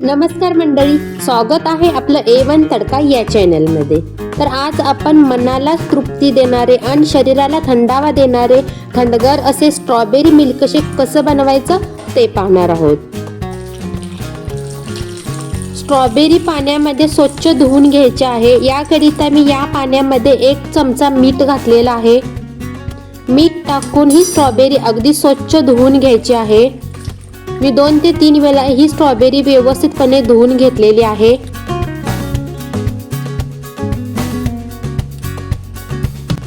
नमस्कार मंडळी स्वागत आहे आपलं ए वन तडका या चॅनलमध्ये. तर आज आपण मनाला तृप्ती देणारे आणि शरीराला थंडावा देणारे थंडगार असे स्ट्रॉबेरी मिल्कशेक कसं बनवायचं ते पाहणार आहोत. स्ट्रॉबेरी पाण्यामध्ये स्वच्छ धुवून घ्यायचे आहे. याकरिता मी या पाण्यामध्ये एक चमचा मीठ घातलेला आहे. मीठ टाकून ही स्ट्रॉबेरी अगदी स्वच्छ धुवून घ्यायची आहे. मी दोन ते तीन वेळा ही स्ट्रॉबेरी व्यवस्थितपणे धुवून घेतलेली आहे.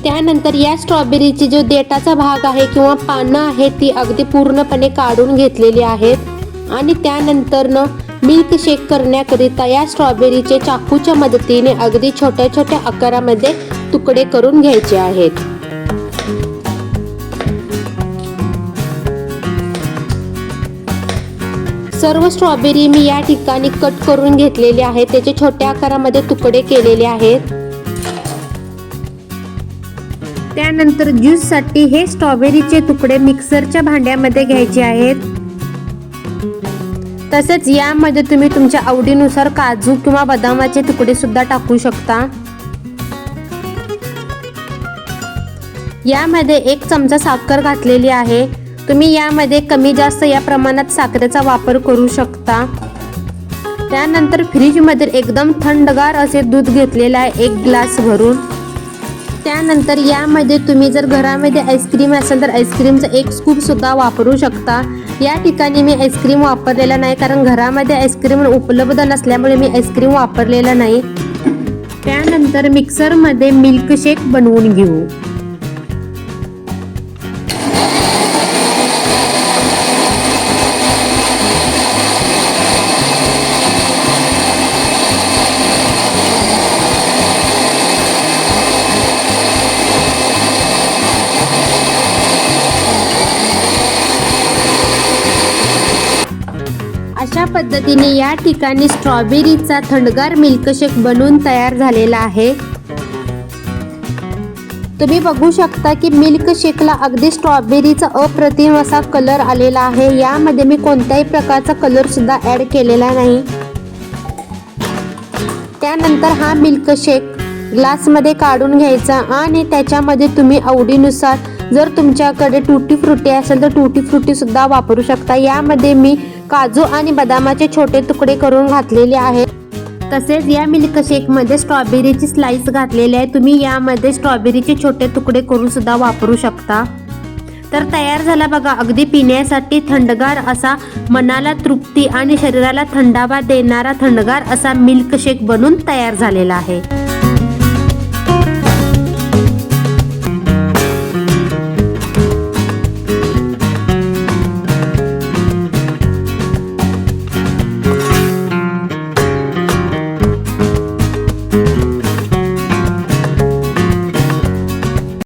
त्यानंतर या स्ट्रॉबेरीची जो देठाचा भाग आहे किंवा पानं आहेत ती अगदी पूर्णपणे काढून घेतलेली आहेत. आणि त्यानंतर न मिल्क शेक करण्याकरिता या स्ट्रॉबेरीचे चाकूच्या मदतीने अगदी छोट्या छोट्या आकारामध्ये तुकडे करून घ्यायचे आहेत. सर्व स्ट्रॉबेरी मी या ठिकाणी कट करून घेतलेले आहे त्याचे छोट्या आकारामध्ये तुकडे केलेले आहेत. त्यानंतर ज्यूससाठी हे स्ट्रॉबेरीचे तुकडे मिक्सरच्या भांड्यामध्ये घ्यायचे आहेत. तसेच यामध्ये तुम्ही तुमच्या आवडीनुसार काजू किंवा बदामाचे तुकडे सुद्धा टाकू शकता. यामध्ये एक चमचा साखर घातलेली आहे. तुम्ही यामध्ये कमी जास्त या प्रमाणात साखरेचा वापर करू शकता. त्यानंतर फ्रीजमध्ये एकदम थंडगार असे दूध घेतलेलं आहे एक ग्लास भरून. त्यानंतर यामध्ये तुम्ही जर घरामध्ये आईस्क्रीम असेल तर आईस्क्रीमचा एक स्कूप सुद्धा वापरू शकता. या ठिकाणी मी आईस्क्रीम वापरलेला नाही कारण घरामध्ये आईस्क्रीम उपलब्ध नसल्यामुळे मी आईस्क्रीम वापरलेला नाही. त्यानंतर मिक्सरमध्ये मिल्कशेक बनवून घेऊ. अशा पद्धतीने या ठिकाणी स्ट्रॉबेरीचा थंडगार मिल्कशेक बनवून तयार झालेला आहे. तुम्ही बघू शकता की मिल्कशेकला अगदी स्ट्रॉबेरीचा अप्रतिम असा कलर आलेला आहे. यामध्ये मी कोणत्याही प्रकारचा कलर सुद्धा ऍड केलेला नाही. त्यानंतर हा मिल्कशेक ग्लासमध्ये काढून घ्यायचा आणि त्याच्यामध्ये तुम्ही आवडीनुसार जर तुमच्याकडे टुटी फ्रुटी असेल तर टुटी फ्रुटी सुद्धा वापरू शकता. यामध्ये मी काजू आणि बदामाचे छोटे तुकडे करून घातलेले आहेत. तसेच या मिल्कशेकमध्ये स्ट्रॉबेरीची स्लाइस घातलेली आहे. तुम्ही यामध्ये स्ट्रॉबेरीचे छोटे तुकडे करून सुद्धा वापरू शकता. तर तयार झाला बघा. अगदी पिण्यासाठी थंडगार असा मनाला तृप्ती आणि शरीराला थंडावा देणारा थंडगार असा मिल्कशेक बनून तयार झालेला आहे.